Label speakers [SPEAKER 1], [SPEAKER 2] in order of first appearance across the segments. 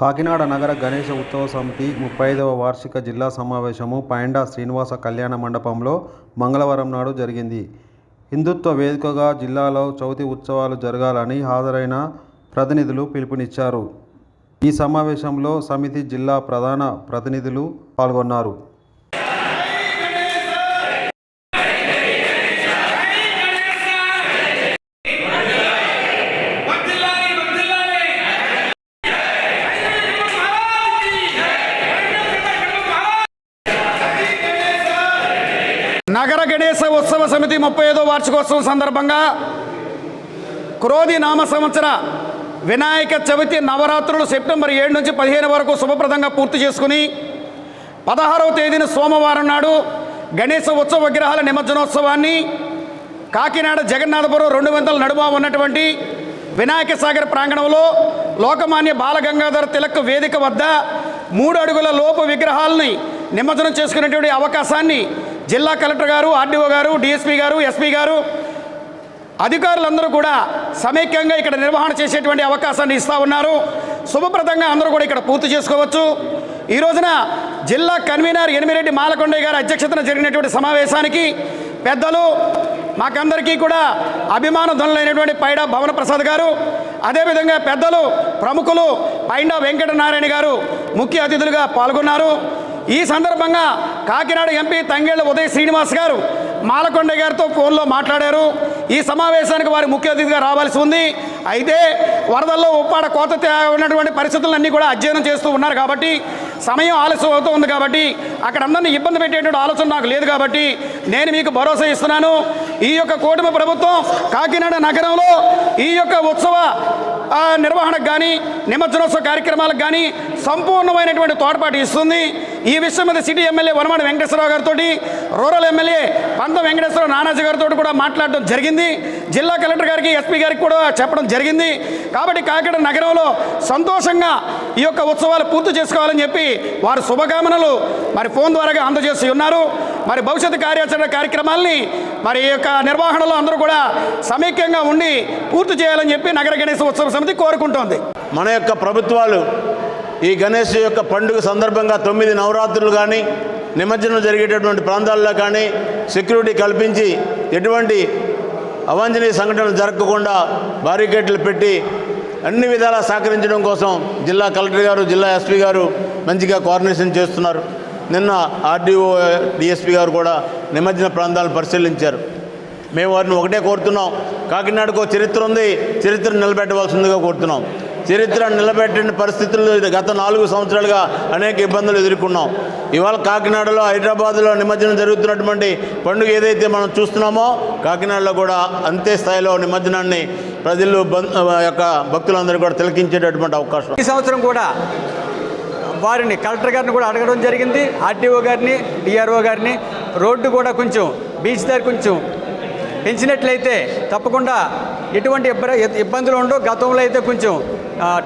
[SPEAKER 1] కాకినాడ నగర గణేష ఉత్సవ సమితి ముప్పై ఐదవ వార్షిక జిల్లా సమావేశము పైండా శ్రీనివాస కళ్యాణ మండపంలో మంగళవారం నాడు జరిగింది. హిందుత్వ వేదికగా జిల్లాలో చవితి ఉత్సవాలు జరగాలని హాజరైన ప్రతినిధులు పిలుపునిచ్చారు. ఈ సమావేశంలో సమితి జిల్లా ప్రధాన ప్రతినిధులు పాల్గొన్నారు.
[SPEAKER 2] నగర గణేశ ఉత్సవ సమితి ముప్పై ఐదో వార్షికోత్సవం సందర్భంగా క్రోధి నామ సంవత్సర వినాయక చవితి నవరాత్రులు సెప్టెంబర్ ఏడు నుంచి పదిహేను వరకు శుభప్రదంగా పూర్తి చేసుకుని పదహారవ తేదీన సోమవారం నాడు గణేశ ఉత్సవ విగ్రహాల నిమజ్జనోత్సవాన్ని కాకినాడ జగన్నాథపురం రెండు వందల నడుమ ఉన్నటువంటి వినాయక సాగర్ ప్రాంగణంలో లోకమాన్య బాలగంగాధర తిలక్ వేదిక వద్ద మూడు అడుగుల లోపు విగ్రహాలని నిమజ్జనం చేసుకునేటువంటి అవకాశాన్ని జిల్లా కలెక్టర్ గారు ఆర్డీఓ గారు డిఎస్పీ గారు ఎస్పీ గారు అధికారులందరూ కూడా సమైక్యంగా ఇక్కడ నిర్వహణ చేసేటువంటి అవకాశాన్ని ఇస్తూ ఉన్నారు. శుభప్రదంగా అందరూ కూడా ఇక్కడ పూర్తి చేసుకోవచ్చు. ఈ రోజున జిల్లా కన్వీనర్ ఎనిమిరెడ్డి మాలకొండయ్య గారి అధ్యక్షతన జరిగినటువంటి సమావేశానికి పెద్దలు మాకందరికీ కూడా అభిమాన ధనులైనటువంటి పైడా భవన ప్రసాద్ గారు అదేవిధంగా పెద్దలు ప్రముఖులు పైండా వెంకటనారాయణ గారు ముఖ్య అతిథులుగా పాల్గొన్నారు. ఈ సందర్భంగా కాకినాడ ఎంపీ తంగేళ్ళ ఉదయ్ శ్రీనివాస్ గారు మాలకొండ గారితో ఫోన్లో మాట్లాడారు. ఈ సమావేశానికి వారి ముఖ్య అతిథిగా రావాల్సి ఉంది. అయితే వరదల్లో ఉప్పాడ కోత ఉన్నటువంటి పరిస్థితులన్నీ కూడా అధ్యయనం చేస్తూ ఉన్నారు కాబట్టి సమయం ఆలస్యం అవుతూ ఉంది కాబట్టి అక్కడ అందరినీ ఇబ్బంది పెట్టేటువంటి ఆలోచన నాకు లేదు కాబట్టి నేను మీకు భరోసా ఇస్తున్నాను. ఈ యొక్క కూటమి ప్రభుత్వం కాకినాడ నగరంలో ఈ యొక్క ఉత్సవ నిర్వహణకు కానీ నిమజ్జనోత్సవ కార్యక్రమాలకు కానీ సంపూర్ణమైనటువంటి తోడ్పాటు ఇస్తుంది. ఈ విషయం మీద సిటీ ఎమ్మెల్యే వనమాడి వెంకటేశ్వరరావు గారితో రూరల్ ఎమ్మెల్యే పంత వెంకటేశ్వరరావు నానాజీ గారితో కూడా మాట్లాడడం జరిగింది. జిల్లా కలెక్టర్ గారికి ఎస్పీ గారికి కూడా చెప్పడం జరిగింది. కాబట్టి కాకినాడ నగరంలో సంతోషంగా ఈ యొక్క ఉత్సవాలు పూర్తి చేసుకోవాలని చెప్పి వారు శుభకామనలు మరి ఫోన్ ద్వారా అందజేసి ఉన్నారు. మరి భవిష్యత్తు కార్యాచరణ కార్యక్రమాల్ని మరి ఈ యొక్క నిర్వహణలో అందరూ కూడా సమైక్యంగా ఉండి పూర్తి చేయాలని చెప్పి నగర గణేశ ఉత్సవ సమితి కోరుకుంటోంది.
[SPEAKER 3] మన యొక్క ప్రభుత్వాలు ఈ గణేష్ యొక్క పండుగ సందర్భంగా తొమ్మిది నవరాత్రులు కానీ నిమజ్జనం జరిగేటటువంటి ప్రాంతాల్లో కానీ సెక్యూరిటీ కల్పించి ఎటువంటి అవాంఛనీయ సంఘటనలు జరగకుండా బారికేట్లు పెట్టి అన్ని విధాలా సహకరించడం కోసం జిల్లా కలెక్టర్ గారు జిల్లా ఎస్పీ గారు మంచిగా కోఆర్డినేషన్ చేస్తున్నారు. నిన్న ఆర్డీఓ డిఎస్పీ గారు కూడా నిమజ్జన ప్రాంతాలను పరిశీలించారు. మేము వారిని ఒకటే కోరుతున్నాం. కాకినాడకు ఒక చరిత్ర ఉంది. చరిత్ర నిలబెట్టవలసిందిగా కోరుతున్నాం. చరిత్ర నిలబెట్టిన పరిస్థితులు గత నాలుగు సంవత్సరాలుగా అనేక ఇబ్బందులు ఎదుర్కొన్నాం. ఇవాళ కాకినాడలో హైదరాబాద్లో నిమజ్జనం జరుగుతున్నటువంటి పండుగ ఏదైతే మనం చూస్తున్నామో కాకినాడలో కూడా అంతే స్థాయిలో నిమజ్జనాన్ని ప్రజలు యొక్క భక్తులందరూ కూడా తిలకించేటటువంటి అవకాశం.
[SPEAKER 4] ఈ సంవత్సరం కూడా వారిని కలెక్టర్ గారిని కూడా అడగడం జరిగింది ఆర్టీఓ గారిని డిఆర్ఓ గారిని. రోడ్డు కూడా కొంచెం బీచ్ దగ్గర కొంచెం పెంచినట్లయితే తప్పకుండా ఎటువంటి ఇబ్బ- ఇబ్బందులు ఉండవు. గతంలో అయితే కొంచెం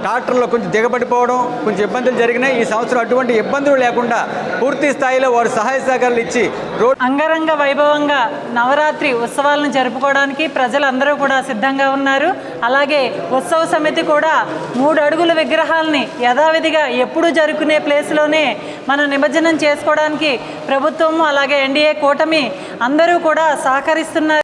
[SPEAKER 4] ట్రాక్టర్లో కొంచెం దిగబడిపోవడం కొంచెం ఇబ్బందులు జరిగినాయి. ఈ సంవత్సరం అటువంటి ఇబ్బందులు లేకుండా పూర్తి స్థాయిలో వారు సహాయ సహకారాలు ఇచ్చి రోడ్
[SPEAKER 5] అంగరంగ వైభవంగా నవరాత్రి ఉత్సవాలను జరుపుకోవడానికి ప్రజలందరూ కూడా సిద్ధంగా ఉన్నారు. అలాగే ఉత్సవ సమితి కూడా మూడు అడుగుల విగ్రహాలని యథావిధిగా ఎప్పుడు జరుపుకునే ప్లేస్లోనే మనం నిమజ్జనం చేసుకోవడానికి ప్రభుత్వము అలాగే ఎన్డీఏ కూటమి అందరూ కూడా సహకరిస్తున్నారు.